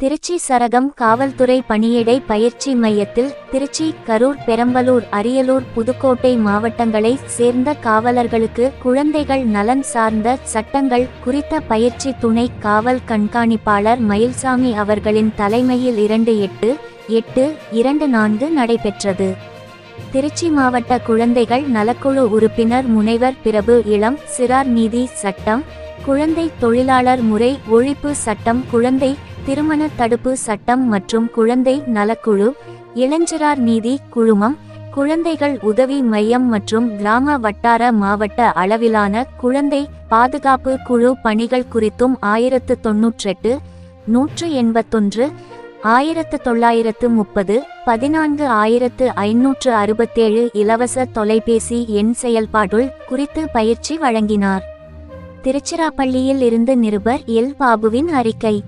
திருச்சி சரகம் காவல்துறை பணியிடை பயிற்சி மையத்தில் திருச்சி கரூர் பெரம்பலூர் அரியலூர் புதுக்கோட்டை மாவட்டங்களை சேர்ந்த காவலர்களுக்கு குழந்தைகள் நலன் சார்ந்த சட்டங்கள் குறித்த பயிற்சி துணை காவல் கண்காணிப்பாளர் மயில்சாமி அவர்களின் தலைமையில் இரண்டு எட்டு எட்டு இரண்டு நான்கு நடைபெற்றது. திருச்சி மாவட்ட குழந்தைகள் நலக்குழு உறுப்பினர் முனைவர் பிரபு இளம் சிறார் நீதி சட்டம் குழந்தை தொழிலாளர் முறை ஒழிப்பு சட்டம் குழந்தை திருமண தடுப்பு சட்டம் மற்றும் குழந்தை நலக்குழு இளைஞரார் நீதி குழுமம் குழந்தைகள் உதவி மையம் மற்றும் கிராம வட்டார மாவட்ட அளவிலான குழந்தை பாதுகாப்பு குழு பணிகள் குறித்தும் ஆயிரத்து தொன்னூற்றெட்டு நூற்று எண்பத்தொன்று ஆயிரத்து தொள்ளாயிரத்து முப்பது பதினான்கு ஆயிரத்து ஐநூற்று அறுபத்தேழு இலவச தொலைபேசி எண் செயல்பாடுள் குறித்து பயிற்சி வழங்கினார். திருச்சிராப்பள்ளியில் இருந்து நிருபர் எல். பாபுவின் அறிக்கை.